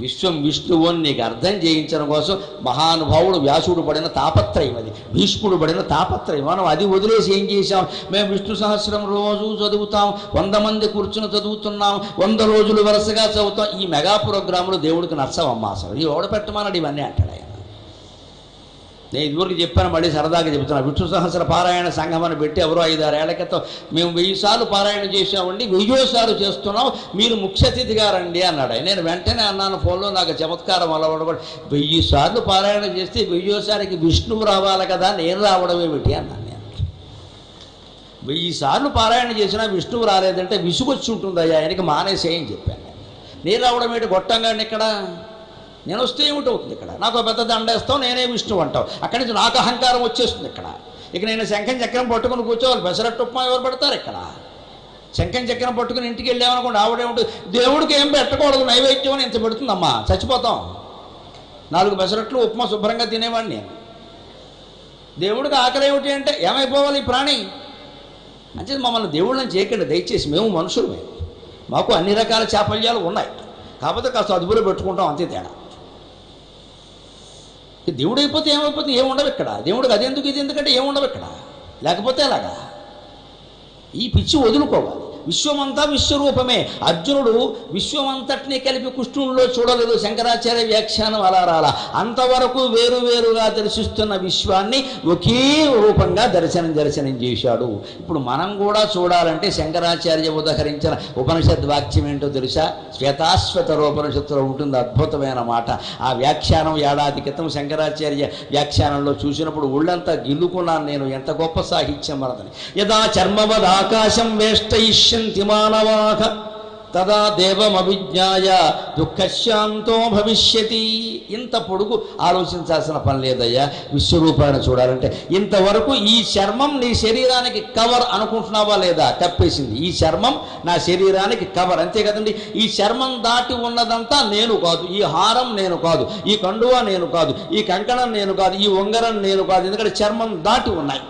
విశ్వం విష్ణువు అని నీకు అర్థం చేయించడం కోసం మహానుభావుడు వ్యాసుడు పడిన తాపత్రయం అది. భీష్ముడు పడిన తాపత్రయం. మనం అది వదిలేసి ఏం చేశాం? మేము విష్ణు సహస్రం రోజు చదువుతాం. వంద మంది కూర్చుని చదువుతున్నాం. వంద రోజులు వరుసగా చదువుతాం. ఈ మెగా ప్రోగ్రాములు దేవుడికి నచ్చవమ్మా అసలు. ఈ ఓడపెట్టమన్నాడు ఇవన్నీ అంటాడు. నేను ఇదివరకు చెప్పాను మళ్ళీ సరదాగా చెబుతున్నా విష్ణు సహస్ర పారాయణ సంఘం అని పెట్టి ఎవరో ఐదారేళ్ళ క్రితం మేము వెయ్యి సార్లు పారాయణ చేసామండి వెయ్యోసార్లు చేస్తున్నాం మీరు ముఖ్య గారండి రండి అన్నాడు. నేను వెంటనే అన్నాను ఫోన్లో నాకు చమత్కారం అలవాటు కూడా వెయ్యి సార్లు పారాయణ చేస్తే వెయ్యోసారికి విష్ణువు రావాలి కదా నేను రావడం ఏమిటి అన్నాను నేను. వెయ్యి సార్లు పారాయణ చేసినా విష్ణువు రాలేదంటే విసుగొచ్చి ఉంటుందయ్యా ఆయనకి మానేసేయని చెప్పాను నేను. రావడం ఏంటి గొట్టంగా ఇక్కడ? నేను వస్తే ఏమిటవుతుంది ఇక్కడ? నాకు పెద్ద దండేస్తావు నేనే విష్ణువు అంటావు. అక్కడి నుంచి నాకు అహంకారం వచ్చేస్తుంది ఇక్కడ. ఇక నేను శంఖం చక్రం పట్టుకుని కూర్చోవాలి. పెసరట్టు ఉప్మా ఎవరు పెడతారు ఇక్కడ? శంఖం చక్రం పట్టుకుని ఇంటికి వెళ్ళామనుకోండి ఆవిడేమిటి దేవుడికి ఏం పెట్టకూడదు నైవేద్యం అని ఇంత పెడుతుందమ్మా? చచ్చిపోతాం. నాలుగు పెసరట్లు ఉప్మా శుభ్రంగా తినేవాడిని నేను. దేవుడికి ఆకలి ఏమిటి అంటే ఏమైపోవాలి ఈ ప్రాణి? అంటే మమ్మల్ని దేవుళ్ళని చేయకండి దయచేసి మేము మనుషులమే. మాకు అన్ని రకాల చాపల్యాలు ఉన్నాయి. కాకపోతే కాస్త అదుపులో పెట్టుకుంటాం అంతే తేడా. దేవుడు అయిపోతే ఏమైపోతే ఏముండవు ఇక్కడ. దేవుడికి అది ఎందుకు ఇది ఎందుకంటే ఏముండవు ఇక్కడ. లేకపోతే ఎలాగా? ఈ పిచ్చి వదులుకోవాలి. విశ్వమంతా విశ్వరూపమే. అర్జునుడు విశ్వమంతటిని కలిపి కృష్ణుడిలో చూడలేదు. శంకరాచార్య వ్యాఖ్యానం అలా రాలా. అంతవరకు వేరు వేరుగా దర్శిస్తున్న విశ్వాన్ని ఒకే రూపంగా దర్శనం దర్శనం చేశాడు. ఇప్పుడు మనం కూడా చూడాలంటే శంకరాచార్య ఉదహరించిన ఉపనిషద్ వాక్యం ఏంటో తెలుసా? శ్వేతాశ్వత రూపనిషత్తులో ఉంటుంది అద్భుతమైన మాట. ఆ వ్యాఖ్యానం ఏడాది క్రితం శంకరాచార్య వ్యాఖ్యానంలో చూసినప్పుడు ఒళ్ళంతా గిల్లుకున్నాను నేను. ఎంత గొప్ప సాహిత్యం మనదని యదా చర్మవద్ ఆకాశం పశ్యంతి మానవాహ తదా దేవమభిజ్ఞాయ దుఃఖశాంతో భవిష్యతి ఇంత పొడుగు ఆలోచించాల్సిన పని లేదయ్యా విశ్వరూపాన్ని చూడాలంటే. ఇంతవరకు ఈ చర్మం నీ శరీరానికి కవర్ అనుకుంటున్నావా లేదా? తప్పేసింది. ఈ చర్మం నా శరీరానికి కవర్. అంతే కదండి. ఈ చర్మం దాటి ఉన్నదంతా నేను కాదు. ఈ హారం నేను కాదు. ఈ కండువా నేను కాదు. ఈ కంకణం నేను కాదు. ఈ ఉంగరం నేను కాదు. ఎందుకంటే చర్మం దాటి ఉన్నాయి.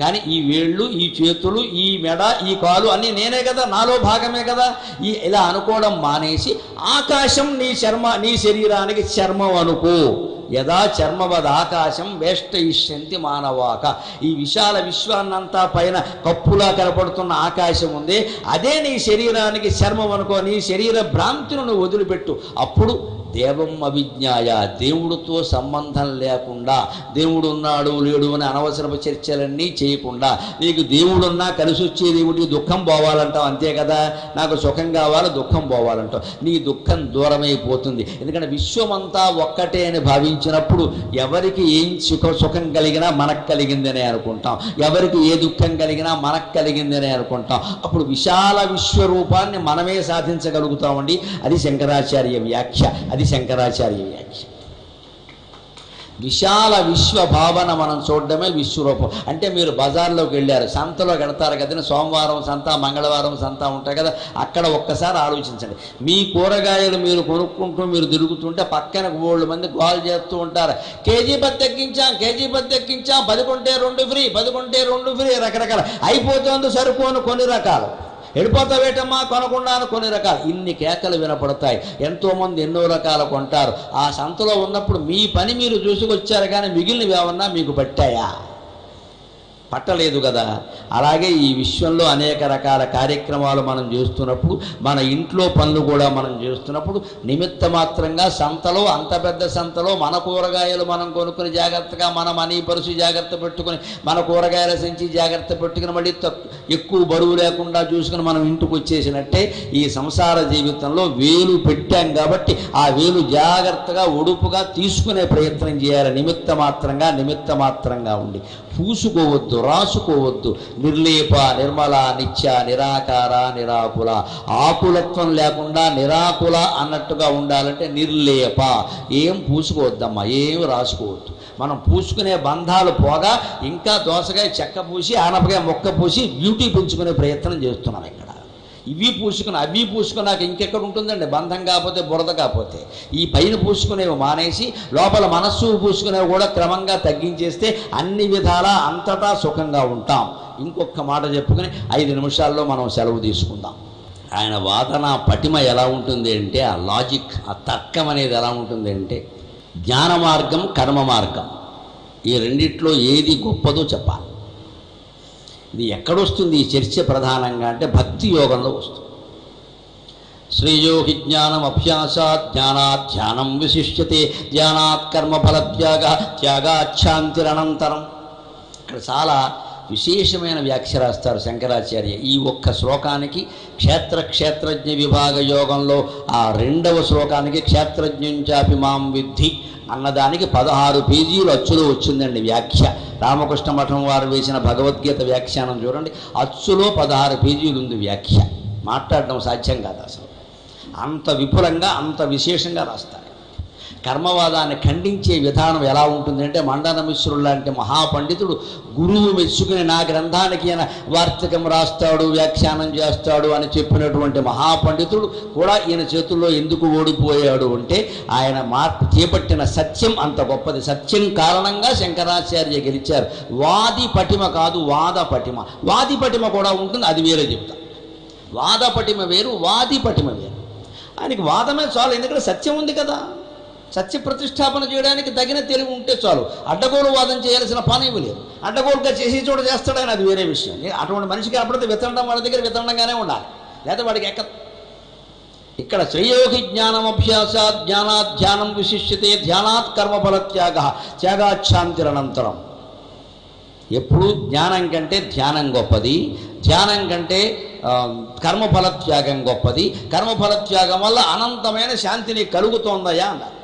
కానీ ఈ వేళ్ళు ఈ చేతులు ఈ మెడ ఈ కాలు అన్నీ నేనే కదా నాలో భాగమే కదా. ఈ ఇలా అనుకోవడం మానేసి ఆకాశం నీ చర్మ నీ శరీరానికి చర్మం అనుకో. యదా చర్మవద్ ఆకాశం వేష్టయిష్యంతి మానవాక. ఈ విశాల విశ్వాన్నంతా పైన కప్పులా కనపడుతున్న ఆకాశం ఉంది. అదే నీ శరీరానికి చర్మం అనుకో. నీ శరీర భ్రాంతిని నువ్వు వదిలిపెట్టు. అప్పుడు దేవం అవిజ్ఞాయ. దేవుడితో సంబంధం లేకుండా దేవుడు ఉన్నాడు లేడు అని అనవసరపు చర్చలన్నీ చేయకుండా నీకు దేవుడున్నా కలిసి వచ్చే దేవుడికి దుఃఖం పోవాలంటావు అంతే కదా? నాకు సుఖం కావాలి దుఃఖం పోవాలంటావు. నీ దుఃఖం దూరమైపోతుంది. ఎందుకంటే విశ్వమంతా ఒక్కటే అని భావించినప్పుడు ఎవరికి ఏం సుఖ సుఖం కలిగినా మనకు కలిగిందనే అనుకుంటాం. ఎవరికి ఏ దుఃఖం కలిగినా మనకు కలిగిందనే అనుకుంటాం. అప్పుడు విశాల విశ్వరూపాన్ని మనమే సాధించగలుగుతామండి. అది శంకరాచార్య వ్యాఖ్య. అది శంకరాచార్య వ్యాఖ్య విశాల విశ్వ భావన మనం చూడడమే విశ్వరూపం. అంటే మీరు బజార్లోకి వెళ్ళారు సంతలో వెళతారు కదా సోమవారం సంత మంగళవారం సంత ఉంటాయి కదా అక్కడ ఒక్కసారి ఆలోచించండి. మీ కూరగాయలు మీరు కొనుక్కుంటూ మీరు తిరుగుతుంటే పక్కన ఓళ్ళు మంది గోల్ చేస్తూ ఉంటారు. కేజీ పది తగ్గించాం కేజీ పది తగ్గించాం పది కొంటే రెండు ఫ్రీ పది కొంటే రెండు ఫ్రీ రకరకాల. అయిపోతుంది సరిపోను కొన్ని రకాలు. వెళ్ళిపోతావేటమ్మా కొనకుండా కొన్ని రకాలు. ఇన్ని కేకలు వినపడతాయి. ఎంతోమంది ఎన్నో రకాలు కొంటారు. ఆ సంతలో ఉన్నప్పుడు మీ పని మీరు చూసుకొచ్చారు కానీ మిగిలినవి ఏమన్నా మీకు పట్టాయా? పట్టలేదు కదా. అలాగే ఈ విశ్వంలో అనేక రకాల కార్యక్రమాలు మనం చేస్తున్నప్పుడు మన ఇంట్లో పనులు కూడా మనం చేస్తున్నప్పుడు నిమిత్త మాత్రంగా సంతలో అంత పెద్ద సంతలో మన కూరగాయలు మనం కొనుక్కుని జాగ్రత్తగా మన మనీ పరుసు జాగ్రత్త పెట్టుకుని మన కూరగాయల సంచి జాగ్రత్త పెట్టుకుని మళ్ళీ ఎక్కువ బరువు లేకుండా చూసుకుని మనం ఇంటికి వచ్చేసినట్టే ఈ సంసార జీవితంలో వేలు పెట్టాం కాబట్టి ఆ వేలు జాగ్రత్తగా ఒడుపుగా తీసుకునే ప్రయత్నం చేయాలి. నిమిత్త మాత్రంగా నిమిత్త మాత్రంగా ఉండి. పూసుకోవద్దు రాసుకోవద్దు. నిర్లేప నిర్మల నిత్య నిరాకార నిరాకుల. ఆకులత్వం లేకుండా నిరాకుల అన్నట్టుగా ఉండాలంటే నిర్లేప. ఏం పూసుకోవద్దమ్మా ఏం రాసుకోవద్దు. మనం పూసుకునే బంధాలు పోగా ఇంకా దోసకాయ చెక్క పూసి ఆనపకాయ మొక్క పూసి బ్యూటీ పెంచుకునే ప్రయత్నం చేస్తున్నాం ఇక్కడ. ఇవి పూసుకుని అవి పూసుకున్నాక ఇంకెక్కడ ఉంటుందండి? బంధం కాకపోతే బురద కాకపోతే. ఈ పైన పూసుకునేవి మానేసి లోపల మనస్సు పూసుకునేవి కూడా క్రమంగా తగ్గించేస్తే అన్ని విధాలా అంతటా సుఖంగా ఉంటాం. ఇంకొక మాట చెప్పుకుని ఐదు నిమిషాల్లో మనం సెలవు తీసుకుందాం. ఆయన వాదన పటిమ ఎలా ఉంటుంది అంటే ఆ లాజిక్ ఆ తర్కం అనేది ఎలా ఉంటుంది అంటే జ్ఞాన మార్గం కర్మ మార్గం. ఈ రెండిట్లో ఏది గొప్పదో చెప్పాలి. ఇది ఎక్కడొస్తుంది ఈ చర్చ ప్రధానంగా అంటే భక్తి యోగంలో వస్తుంది. శ్రేయోహి జ్ఞానం అభ్యాసాత్ జ్ఞానాత్ ధ్యానం విశిష్యతే ధ్యానాత్ కర్మఫల త్యాగ త్యాగాఛాంతిరనంతరం ఇక్కడ చాలా విశేషమైన వ్యాఖ్య రాస్తారు శంకరాచార్య. ఈ ఒక్క శ్లోకానికి క్షేత్ర క్షేత్రజ్ఞ విభాగ యోగంలో ఆ రెండవ శ్లోకానికి క్షేత్రజ్ఞంచాపి మాం విద్ధి అన్నదానికి పదహారు పేజీలు అచ్చులో వచ్చిందండి వ్యాఖ్య. రామకృష్ణ మఠం వారు వేసిన భగవద్గీత వ్యాఖ్యానం చూడండి. అచ్చులో పదహారు పేజీలు ఉంది వ్యాఖ్య. మాట్లాడడం సాధ్యం కాదు అసలు. అంత విపులంగా అంత విశేషంగా రాస్తారు. కర్మవాదాన్ని ఖండించే విధానం ఎలా ఉంటుందంటే మండన మిశ్రుడు లాంటి మహాపండితుడు గురువు మెచ్చుకుని నా గ్రంథానికి ఈయన వార్తకం రాస్తాడు వ్యాఖ్యానం చేస్తాడు అని చెప్పినటువంటి మహాపండితుడు కూడా ఈయన చేతుల్లో ఎందుకు ఓడిపోయాడు అంటే ఆయన మార్పు చేపట్టిన సత్యం అంత గొప్పది. సత్యం కారణంగా శంకరాచార్య గెలిచారు. వాది పటిమ కాదు వాద పటిమ. వాది పటిమ కూడా ఉంటుంది అది వేరే చెప్తా. వాద పటిమ వేరు వాది పటిమ వేరు. ఆయనకి వాదమే చాలు ఎందుకంటే సత్యం ఉంది కదా. సత్య ప్రతిష్టాపన చేయడానికి తగిన తెలివి ఉంటే చాలు. అడ్డగోలు వాదం చేయాల్సిన పని ఏమీ లేదు. అడ్డగోలుగా చేసి చోట చేస్తాడని అది వేరే విషయం. అటువంటి మనిషికి అప్పుడైతే విత్తడం వాళ్ళ దగ్గర విత్తడంగానే ఉండాలి. లేదా వాడికి ఎక్క ఇక్కడ శ్రేయోగి జ్ఞానం అభ్యాసాత్ జ్ఞానాత్ ధ్యానం విశిష్యతే ధ్యానాత్ కర్మఫల త్యాగ. త్యాగాఛాంతిరనంతరం ఎప్పుడు జ్ఞానం కంటే ధ్యానం గొప్పది. ధ్యానం కంటే కర్మఫల త్యాగం గొప్పది. కర్మఫల త్యాగం వల్ల అనంతమైన శాంతిని కలుగుతోందయా అన్నారు.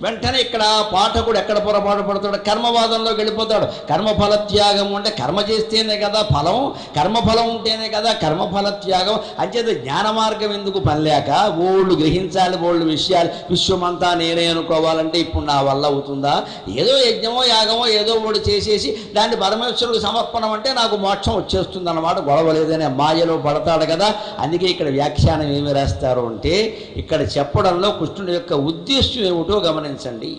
వెంటనే ఇక్కడ పాఠకుడు ఎక్కడ పొరపాటు పడతాడు కర్మవాదంలోకి వెళ్ళిపోతాడు. కర్మఫల త్యాగం అంటే కర్మ చేస్తేనే కదా ఫలం కర్మఫలం ఉంటేనే కదా కర్మఫల త్యాగం అంచేత జ్ఞాన మార్గం ఎందుకు పనిలేక ఓళ్ళు గ్రహించాలి ఓళ్ళు విషయాలు విశ్వమంతా నేనే అనుకోవాలంటే ఇప్పుడు నా వల్ల అవుతుందా? ఏదో యజ్ఞమో యాగమో ఏదో ఒకటి చేసేసి దాన్ని పరమేశ్వరుడు సమర్పణం అంటే నాకు మోక్షం వచ్చేస్తుంది అన్నమాట గొడవ లేదనే మాయలో పడతాడు కదా. అందుకే ఇక్కడ వ్యాఖ్యానం ఏమి రాస్తారు అంటే ఇక్కడ చెప్పడంలో కృష్ణుడి యొక్క ఉద్దేశం ఏమిటో గమనించండి.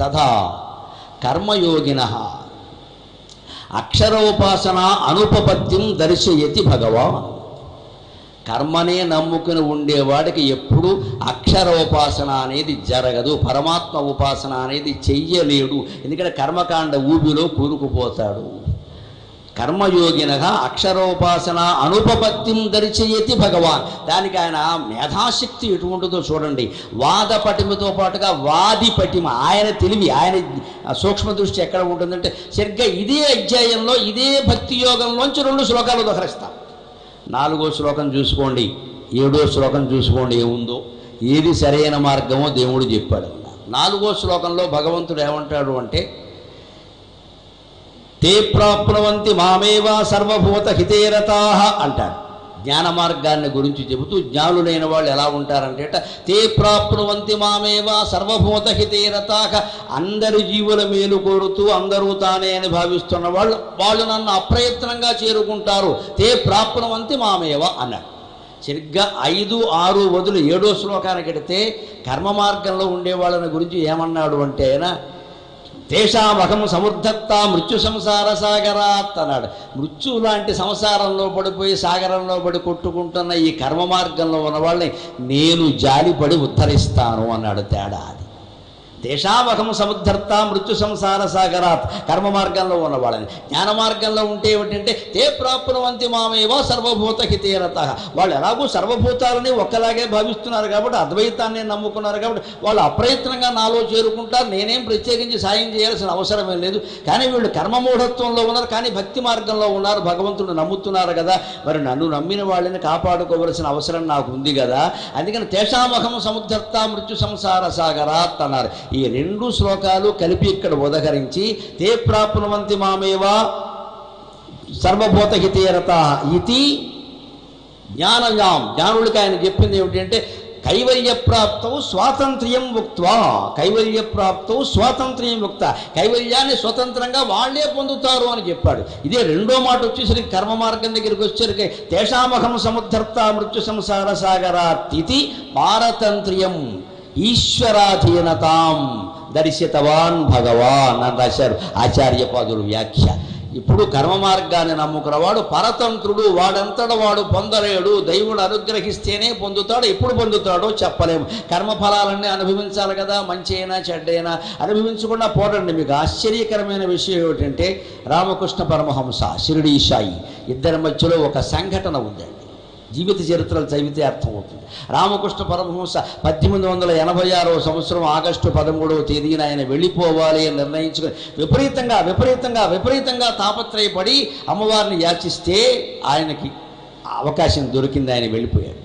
తథా కర్మయోగిన. అక్షరోపాసన అనుపపత్తిం దర్శయతి భగవాన్. కర్మనే నమ్ముకుని ఉండేవాడికి ఎప్పుడు అక్షరోపాసన అనేది జరగదు. పరమాత్మ ఉపాసన అనేది చెయ్యలేడు. ఎందుకంటే కర్మకాండ ఊబిలో కూరుకుపోతాడు. కర్మయోగినగా అక్షరోపాసన అనుపపత్తిం దరిచయతి భగవాన్. దానికి ఆయన మేధాశక్తి ఎటువంటిదో చూడండి. వాద పటిమతో పాటుగా వాది పటిమ. ఆయన తెలివి ఆయన సూక్ష్మ దృష్టి ఎక్కడ ఉంటుందంటే సరిగ్గా ఇదే అధ్యాయంలో ఇదే భక్తి యోగంలోంచి రెండు శ్లోకాలు ఉదహరిస్తాం. నాలుగో శ్లోకం చూసుకోండి. ఏడో శ్లోకం చూసుకోండి ఏముందో. ఏది సరైన మార్గమో దేవుడు చెప్పాడు. నాలుగో శ్లోకంలో భగవంతుడు ఏమంటాడు అంటే తే ప్రాప్నువంతి మామేవా సర్వభూత హితేరతా అంటాడు జ్ఞాన మార్గాన్ని గురించి చెబుతూ జ్ఞానులైన వాళ్ళు ఎలా ఉంటారంటే తే ప్రాప్నువంతి మామేవా సర్వభూత హితేరతాక అందరి జీవుల మేలు కోరుతూ అందరూ తానే అని భావిస్తున్న వాళ్ళు వాళ్ళు నన్ను అప్రయత్నంగా చేరుకుంటారు. తే ప్రాప్నువంతి మామేవ అన్నాడు సరిగ్గా ఐదు ఆరు వదులు ఏడో శ్లోకానికి ఎడితే కర్మ మార్గంలో ఉండే వాళ్ళని గురించి ఏమన్నాడు అంటే అయినా తేషామహం సమర్థత్త మృత్యు సంసార సాగరాత్ అన్నాడు. మృత్యు లాంటి సంసారంలో పడిపోయి సాగరంలో పడి కొట్టుకుంటున్న ఈ కర్మ మార్గంలో ఉన్నవాళ్ళని నేను జాలిపడి ఉద్ధరిస్తాను అన్నాడు తేడా అది దేశావహం సముద్ధర్త మృత్యు సంసార సాగరాత్. కర్మ మార్గంలో ఉన్న వాళ్ళని జ్ఞాన మార్గంలో ఉంటే ఏమిటంటే తే ప్రాప్నువంతి మామేవో సర్వభూత హితీరత. వాళ్ళు ఎలాగో సర్వభూతాలని ఒక్కలాగే భావిస్తున్నారు కాబట్టి అద్వైతాన్ని నమ్ముకున్నారు కాబట్టి వాళ్ళు అప్రయత్నంగా నాలో చేరుకుంటారు. నేనేం ప్రత్యేకించి సాయం చేయాల్సిన అవసరమే లేదు. కానీ వీళ్ళు కర్మమూఢత్వంలో ఉన్నారు కానీ భక్తి మార్గంలో ఉన్నారు. భగవంతుడు నమ్ముతున్నారు కదా. మరి నన్ను నమ్మిన వాళ్ళని కాపాడుకోవలసిన అవసరం నాకు ఉంది కదా. అందుకని తేషామహం సముద్ధర్త మృత్యు సంసార సాగరాత్ అన్నారు. ఈ రెండు శ్లోకాలు కలిపి ఇక్కడ ఉదహరించి తే ప్రాప్నువంతి మామేవా సర్వభూత హితేరత ఇది జ్ఞానయాం. జ్ఞానులకి ఆయన చెప్పింది ఏమిటంటే కైవల్య ప్రాప్తం స్వాతంత్ర్యం ముక్త్వా కైవల్య ప్రాప్తం స్వాతంత్ర్యం ముక్త కైవల్యాన్ని స్వతంత్రంగా వాళ్ళే పొందుతారు అని చెప్పాడు. ఇదే రెండో మాట వచ్చేసరికి కర్మ మార్గం దగ్గరికి వచ్చేసరికి తేషామహం సముద్ధర్త మృత్యు సంసార సాగరాతిథి పారతంత్ర్యం. ఈశ్వరాధీనతాం దర్శితవాన్ భగవాన్ అని రాశారు ఆచార్యపాదులు వ్యాఖ్య. ఇప్పుడు కర్మ మార్గాన్ని నమ్ముకున్నవాడు పరతంత్రుడు వాడంతట వాడు పొందలేడు దైవుడు అనుగ్రహిస్తేనే పొందుతాడు ఎప్పుడు పొందుతాడో చెప్పలేము. కర్మఫలాలన్నీ అనుభవించాలి కదా మంచి అయినా చెడ్డైనా. అనుభవించకుండా పోడండి మీకు ఆశ్చర్యకరమైన విషయం ఏమిటంటే రామకృష్ణ పరమహంస షిరిడీ సాయి ఇద్దరి మధ్యలో ఒక సంఘటన ఉందండి. జీవిత చరిత్రలు చదివితే అర్థమవుతుంది. రామకృష్ణ పరమహంస పద్దెనిమిది వందల ఎనభై ఆరో సంవత్సరం ఆగస్టు పదమూడవ తేదీన ఆయన వెళ్ళిపోవాలి అని నిర్ణయించుకుని విపరీతంగా విపరీతంగా విపరీతంగా తాపత్రయపడి అమ్మవారిని యాచిస్తే ఆయనకి అవకాశం దొరికింది ఆయన వెళ్ళిపోయాడు.